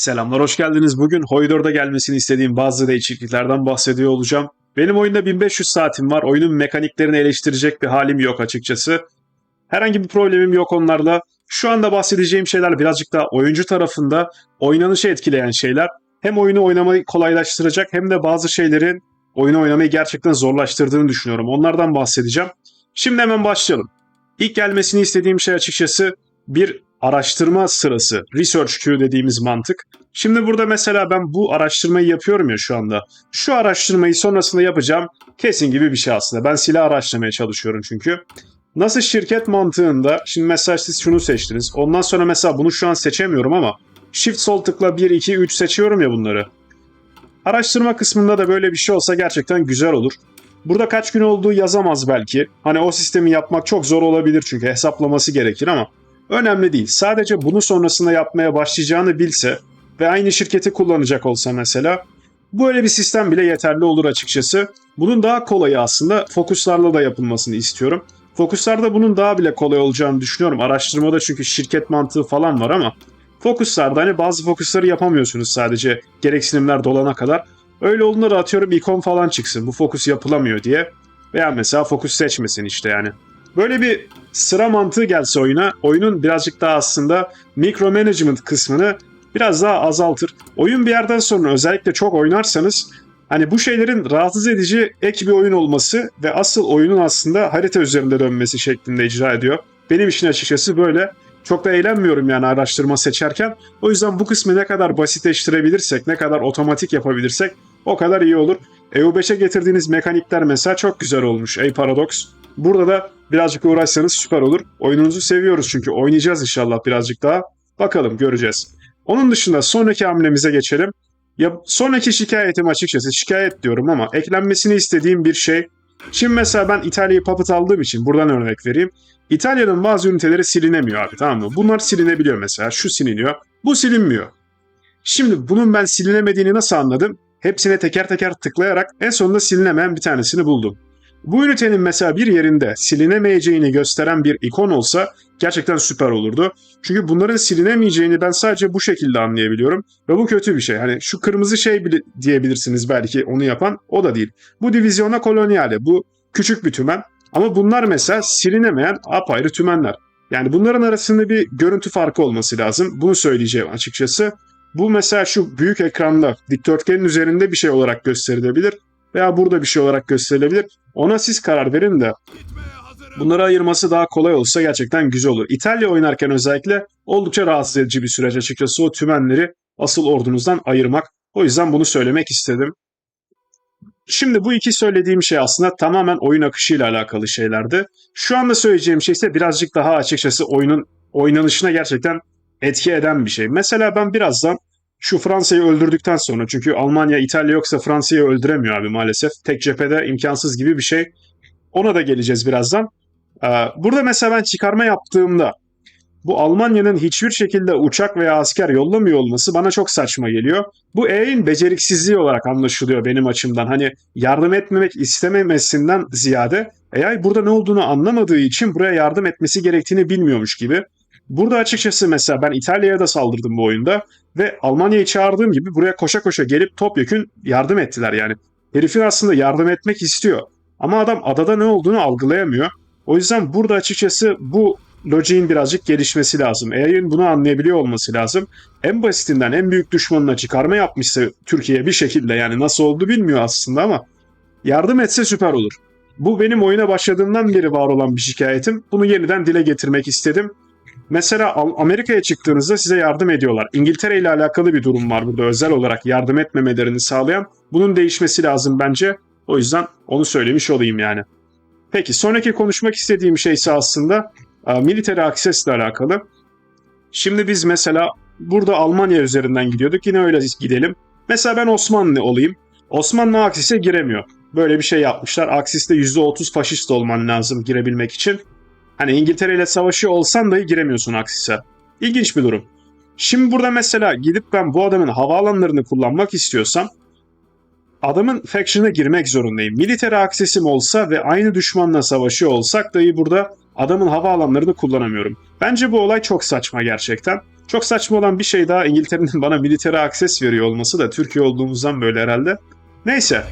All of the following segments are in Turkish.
Selamlar, hoş geldiniz. Bugün Hoydor'da gelmesini istediğim bazı değişikliklerden bahsediyor olacağım. Benim oyunda 1500 saatim var. Oyunun mekaniklerini eleştirecek bir halim yok açıkçası. Herhangi bir problemim yok onlarla. Şu anda bahsedeceğim şeyler birazcık daha oyuncu tarafında oynanışı etkileyen şeyler. Hem oyunu oynamayı kolaylaştıracak hem de bazı şeylerin oyunu oynamayı gerçekten zorlaştırdığını düşünüyorum. Onlardan bahsedeceğim. Şimdi hemen başlayalım. İlk gelmesini istediğim şey açıkçası bir araştırma sırası. Research queue dediğimiz mantık. Şimdi burada mesela ben bu araştırmayı yapıyorum ya şu anda. Şu araştırmayı sonrasında yapacağım kesin gibi bir şey aslında. Ben silah araştırmaya çalışıyorum çünkü. Nasıl şirket mantığında şimdi mesela siz şunu seçtiniz. Ondan sonra mesela bunu şu an seçemiyorum ama Shift sol tıkla 1, 2, 3 seçiyorum ya bunları. Araştırma kısmında da böyle bir şey olsa gerçekten güzel olur. Burada kaç gün olduğu yazamaz belki. Hani o sistemi yapmak çok zor olabilir çünkü hesaplaması gerekir ama önemli değil. Sadece bunu sonrasında yapmaya başlayacağını bilse ve aynı şirketi kullanacak olsa mesela böyle bir sistem bile yeterli olur açıkçası. Bunun daha kolayı aslında fokuslarla da yapılmasını istiyorum. Fokuslarda bunun daha bile kolay olacağını düşünüyorum. Araştırmada çünkü şirket mantığı falan var ama fokuslarda hani bazı fokusları yapamıyorsunuz sadece gereksinimler dolana kadar. Öyle olduğunda da atıyorum ikon falan çıksın bu fokus yapılamıyor diye. Veya mesela fokus seçmesin işte yani. Böyle bir sıra mantığı gelse oyuna, oyunun birazcık daha aslında micro management kısmını biraz daha azaltır. Oyun bir yerden sonra özellikle çok oynarsanız hani bu şeylerin rahatsız edici ek bir oyun olması ve asıl oyunun aslında harita üzerinde dönmesi şeklinde icra ediyor. Benim için açıkçası böyle. Çok da eğlenmiyorum yani araştırma seçerken. O yüzden bu kısmı ne kadar basitleştirebilirsek, ne kadar otomatik yapabilirsek o kadar iyi olur. EU5'e getirdiğiniz mekanikler mesela çok güzel olmuş. Ey Paradox. Burada da birazcık uğraşsanız süper olur. Oyununuzu seviyoruz çünkü oynayacağız inşallah birazcık daha. Bakalım göreceğiz. Onun dışında sonraki hamlemize geçelim. Ya sonraki şikayetim açıkçası şikayet diyorum ama eklenmesini istediğim bir şey. Şimdi mesela ben İtalya'yı puppet aldığım için buradan örnek vereyim. İtalya'nın bazı üniteleri silinemiyor abi tamam mı? Bunlar silinebiliyor mesela. Şu siliniyor. Bu silinmiyor. Şimdi bunun ben silinemediğini nasıl anladım? Hepsine teker teker tıklayarak en sonunda silinemeyen bir tanesini buldum. Bu ünitenin mesela bir yerinde silinemeyeceğini gösteren bir ikon olsa gerçekten süper olurdu. Çünkü bunların silinemeyeceğini ben sadece bu şekilde anlayabiliyorum ve bu kötü bir şey. Hani şu kırmızı şey bile diyebilirsiniz belki onu yapan o da değil. Bu divizyona kolonyale bu küçük bir tümen ama bunlar mesela silinemeyen apayrı tümenler. Yani bunların arasında bir görüntü farkı olması lazım. Bunu söyleyeceğim açıkçası. Bu mesela şu büyük ekranda dikdörtgenin üzerinde bir şey olarak gösterilebilir veya burada bir şey olarak gösterilebilir. Ona siz karar verin de bunları ayırması daha kolay olsa gerçekten güzel olur. İtalya oynarken özellikle oldukça rahatsız edici bir süreç açıkçası o tümenleri asıl ordunuzdan ayırmak. O yüzden bunu söylemek istedim. Şimdi bu iki söylediğim şey aslında tamamen oyun akışıyla alakalı şeylerdi. Şu anda söyleyeceğim şey ise birazcık daha açıkçası oyunun oynanışına gerçekten etki eden bir şey. Mesela ben birazdan şu Fransa'yı öldürdükten sonra çünkü Almanya, İtalya yoksa Fransa'yı öldüremiyor abi maalesef. Tek cephede imkansız gibi bir şey. Ona da geleceğiz birazdan. Ee, Burada mesela ben çıkarma yaptığımda bu Almanya'nın hiçbir şekilde uçak veya asker yollamıyor olması bana çok saçma geliyor. Bu E'nin beceriksizliği olarak anlaşılıyor benim açımdan. Hani yardım etmemek istememesinden ziyade AI burada ne olduğunu anlamadığı için buraya yardım etmesi gerektiğini bilmiyormuş gibi. Burada açıkçası mesela ben İtalya'ya da saldırdım bu oyunda ve Almanya'yı çağırdığım gibi buraya koşa koşa gelip topyekün yardım ettiler yani. Herifin aslında yardım etmek istiyor ama adam adada ne olduğunu algılayamıyor. O yüzden burada açıkçası bu lojiğin birazcık gelişmesi lazım. AI'ın bunu anlayabiliyor olması lazım. En basitinden en büyük düşmanına çıkarma yapmışsa Türkiye bir şekilde yani nasıl oldu bilmiyor aslında ama yardım etse süper olur. Bu benim oyuna başladığımdan beri var olan bir şikayetim. Bunu yeniden dile getirmek istedim. Mesela Amerika'ya çıktığınızda size yardım ediyorlar. İngiltere ile alakalı bir durum var burada özel olarak yardım etmemelerini sağlayan. Bunun değişmesi lazım bence. O yüzden onu söylemiş olayım yani. Peki sonraki konuşmak istediğim şey ise aslında e, military access ile alakalı. Şimdi biz mesela burada Almanya üzerinden gidiyorduk. Yine öyle gidelim. Mesela ben Osmanlı olayım. Osmanlı Aksis'e giremiyor. Böyle bir şey yapmışlar. Aksis'te %30 faşist olman lazım girebilmek için. Hani İngiltere ile savaşı olsan dahi giremiyorsun Aksis'e. İlginç bir durum. Şimdi burada mesela gidip ben bu adamın havaalanlarını kullanmak istiyorsam adamın faction'a girmek zorundayım. Military aksesim olsa ve aynı düşmanla savaşıyor olsak dahi burada adamın havaalanlarını kullanamıyorum. Bence bu olay çok saçma gerçekten. Çok saçma olan bir şey daha İngiltere'nin bana military access veriyor olması da Türkiye olduğumuzdan böyle herhalde. Neyse.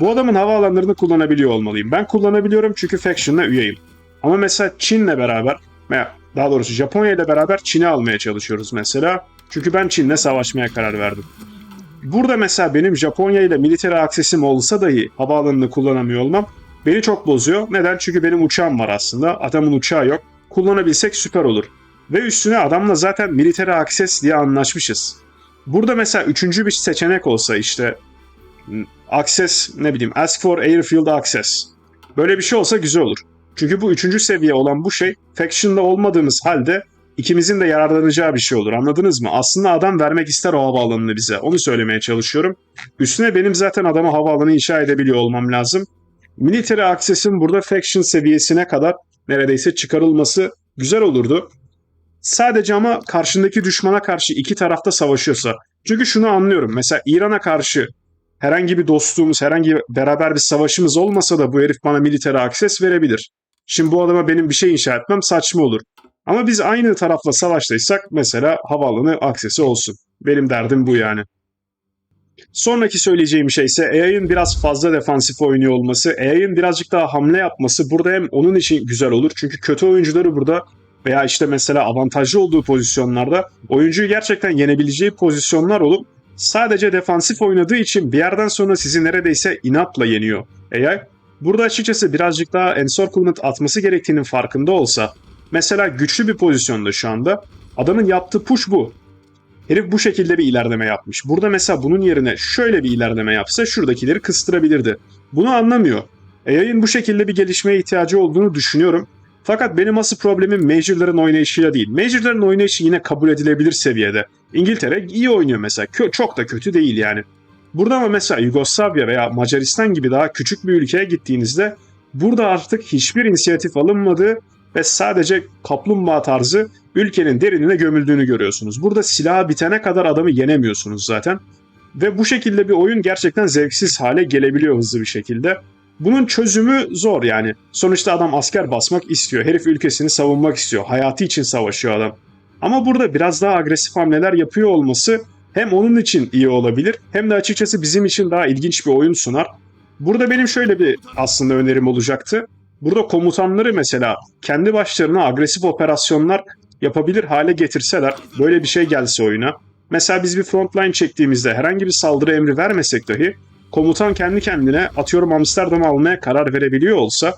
Bu adamın havaalanlarını kullanabiliyor olmalıyım. Ben kullanabiliyorum çünkü Faction'la üyeyim. Ama mesela Çin'le beraber veya daha doğrusu Japonya ile beraber Çin'i almaya çalışıyoruz mesela. Çünkü ben Çin'le savaşmaya karar verdim. Burada mesela benim Japonya ile military aksesim olsa dahi havaalanını kullanamıyor olmam beni çok bozuyor. Neden? Çünkü benim uçağım var aslında. Adamın uçağı yok. Kullanabilsek süper olur. Ve üstüne adamla zaten military access diye anlaşmışız. Burada mesela üçüncü bir seçenek olsa işte access ne bileyim ask for airfield access. Böyle bir şey olsa güzel olur. Çünkü bu üçüncü seviye olan bu şey faction'da olmadığımız halde ikimizin de yararlanacağı bir şey olur anladınız mı? Aslında adam vermek ister o havaalanını bize. Onu söylemeye çalışıyorum. Üstüne benim zaten adama havaalanı inşa edebiliyor olmam lazım. Military Access'in burada faction seviyesine kadar neredeyse çıkarılması güzel olurdu. Sadece ama karşındaki düşmana karşı iki tarafta savaşıyorsa. Çünkü şunu anlıyorum. Mesela İran'a karşı herhangi bir dostluğumuz, herhangi beraber bir savaşımız olmasa da bu herif bana military access verebilir. Şimdi bu adama benim bir şey inşa etmem saçma olur. Ama biz aynı tarafla savaştaysak mesela havaalanı aksesi olsun. Benim derdim bu yani. Sonraki söyleyeceğim şey ise AI'ın biraz fazla defansif oynuyor olması, AI'ın birazcık daha hamle yapması burada hem onun için güzel olur. Çünkü kötü oyuncuları burada veya işte mesela avantajlı olduğu pozisyonlarda oyuncuyu gerçekten yenebileceği pozisyonlar olup sadece defansif oynadığı için bir yerden sonra sizi neredeyse inatla yeniyor AI. Burada açıkçası birazcık daha encirclement atması gerektiğinin farkında olsa mesela güçlü bir pozisyonda şu anda adamın yaptığı push bu. Herif bu şekilde bir ilerleme yapmış. Burada mesela bunun yerine şöyle bir ilerleme yapsa şuradakileri kıstırabilirdi. Bunu anlamıyor. AI'ın bu şekilde bir gelişmeye ihtiyacı olduğunu düşünüyorum. Fakat benim asıl problemim Major'ların oynayışıyla değil. Major'ların oynayışı yine kabul edilebilir seviyede. İngiltere iyi oynuyor mesela. Çok da kötü değil yani. Burada ama mesela Yugoslavya veya Macaristan gibi daha küçük bir ülkeye gittiğinizde burada artık hiçbir inisiyatif alınmadığı ve sadece kaplumbağa tarzı ülkenin derinine gömüldüğünü görüyorsunuz. Burada silah bitene kadar adamı yenemiyorsunuz zaten. Ve bu şekilde bir oyun gerçekten zevksiz hale gelebiliyor hızlı bir şekilde. Bunun çözümü zor yani. Sonuçta adam asker basmak istiyor. Herif ülkesini savunmak istiyor. Hayatı için savaşıyor adam. Ama burada biraz daha agresif hamleler yapıyor olması hem onun için iyi olabilir hem de açıkçası bizim için daha ilginç bir oyun sunar. Burada benim şöyle bir aslında önerim olacaktı. Burada komutanları mesela kendi başlarına agresif operasyonlar yapabilir hale getirseler, böyle bir şey gelse oyuna. Mesela biz bir frontline çektiğimizde herhangi bir saldırı emri vermesek dahi komutan kendi kendine atıyorum Amsterdam'ı almaya karar verebiliyor olsa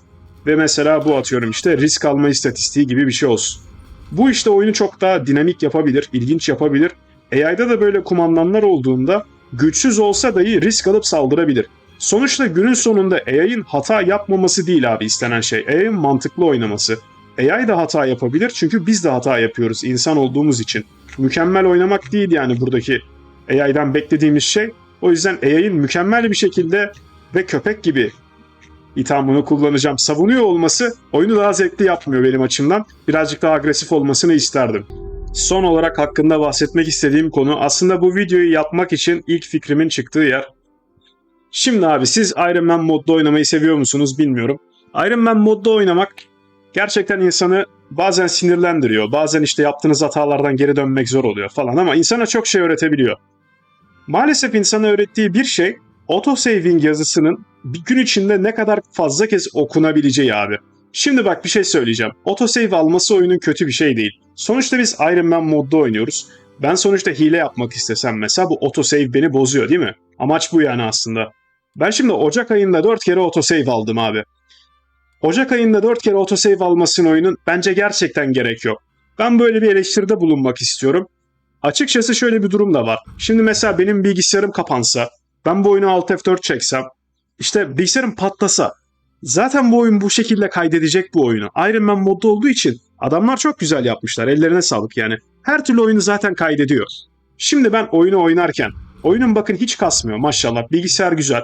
ve mesela bu atıyorum işte risk alma istatistiği gibi bir şey olsun. Bu işte oyunu çok daha dinamik yapabilir, ilginç yapabilir. AI'da da böyle kumandanlar olduğunda güçsüz olsa dahi risk alıp saldırabilir. Sonuçta günün sonunda AI'ın hata yapmaması değil abi istenen şey. AI'ın mantıklı oynaması. AI da hata yapabilir çünkü biz de hata yapıyoruz insan olduğumuz için. Mükemmel oynamak değil yani buradaki AI'dan beklediğimiz şey. O yüzden AI'ın mükemmel bir şekilde ve köpek gibi ithamını kullanacağım savunuyor olması oyunu daha zevkli yapmıyor benim açımdan. Birazcık daha agresif olmasını isterdim. Son olarak hakkında bahsetmek istediğim konu aslında bu videoyu yapmak için ilk fikrimin çıktığı yer. Şimdi abi siz Iron Man modda oynamayı seviyor musunuz bilmiyorum. Iron Man modda oynamak gerçekten insanı bazen sinirlendiriyor. Bazen işte yaptığınız hatalardan geri dönmek zor oluyor falan ama insana çok şey öğretebiliyor. Maalesef insana öğrettiği bir şey autosaving yazısının bir gün içinde ne kadar fazla kez okunabileceği abi. Şimdi bak bir şey söyleyeceğim. Autosave alması oyunun kötü bir şey değil. Sonuçta biz Iron Man modda oynuyoruz. Ben sonuçta hile yapmak istesem mesela bu autosave beni bozuyor değil mi? Amaç bu yani aslında. Ben şimdi Ocak ayında 4 kere autosave aldım abi. Ocak ayında 4 kere autosave almasının oyunun bence gerçekten gerek yok. Ben böyle bir eleştiride bulunmak istiyorum. Açıkçası şöyle bir durum da var. Şimdi mesela benim bilgisayarım kapansa, ben bu oyunu Alt F4 çeksem, işte bilgisayarım patlasa, zaten bu oyun bu şekilde kaydedecek bu oyunu. Iron Man modda olduğu için adamlar çok güzel yapmışlar. Ellerine sağlık yani. Her türlü oyunu zaten kaydediyor. Şimdi ben oyunu oynarken, oyunun bakın hiç kasmıyor maşallah. Bilgisayar güzel.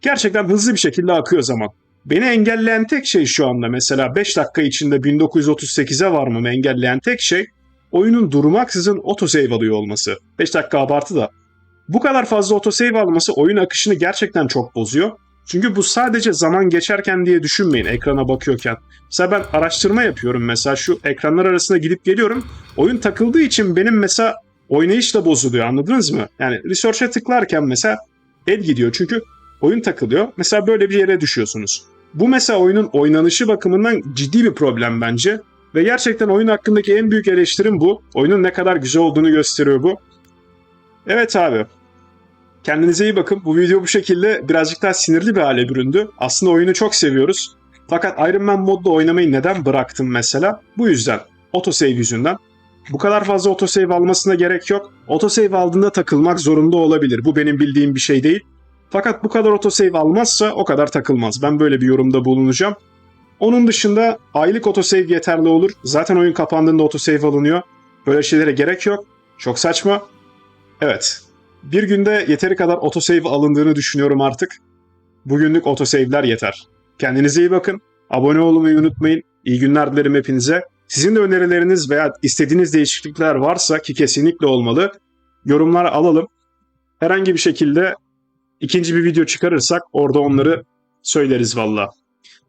Gerçekten hızlı bir şekilde akıyor zaman. Beni engelleyen tek şey şu anda mesela 5 dakika içinde 1938'e varmamı engelleyen tek şey oyunun durmaksızın autosave alıyor olması. 5 dakika abartı da. Bu kadar fazla autosave alması oyun akışını gerçekten çok bozuyor. Çünkü bu sadece zaman geçerken diye düşünmeyin ekrana bakıyorken. Mesela ben araştırma yapıyorum mesela şu ekranlar arasında gidip geliyorum. Oyun takıldığı için benim mesela oynayış da bozuluyor anladınız mı? Yani research'e tıklarken mesela el gidiyor çünkü oyun takılıyor. Mesela böyle bir yere düşüyorsunuz. Bu mesela oyunun oynanışı bakımından ciddi bir problem bence. Ve gerçekten oyun hakkındaki en büyük eleştirim bu. Oyunun ne kadar güzel olduğunu gösteriyor bu. Evet abi. Kendinize iyi bakın. Bu video bu şekilde birazcık daha sinirli bir hale büründü. Aslında oyunu çok seviyoruz. Fakat Iron Man modda oynamayı neden bıraktım mesela? Bu yüzden. Autosave yüzünden. Bu kadar fazla autosave almasına gerek yok. Autosave aldığında takılmak zorunda olabilir. Bu benim bildiğim bir şey değil. Fakat bu kadar autosave almazsa o kadar takılmaz. Ben böyle bir yorumda bulunacağım. Onun dışında aylık autosave yeterli olur. Zaten oyun kapandığında autosave alınıyor. Böyle şeylere gerek yok. Çok saçma. Evet. Bir günde yeteri kadar autosave alındığını düşünüyorum artık. Bugünlük autosave'ler yeter. Kendinize iyi bakın. Abone olmayı unutmayın. İyi günler dilerim hepinize. Sizin de önerileriniz veya istediğiniz değişiklikler varsa ki kesinlikle olmalı. Yorumlar alalım. Herhangi bir şekilde ikinci bir video çıkarırsak orada onları söyleriz valla.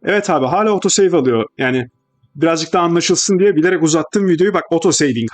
Evet abi hala autosave alıyor. Yani birazcık da anlaşılsın diye bilerek uzattım videoyu. Bak autosaving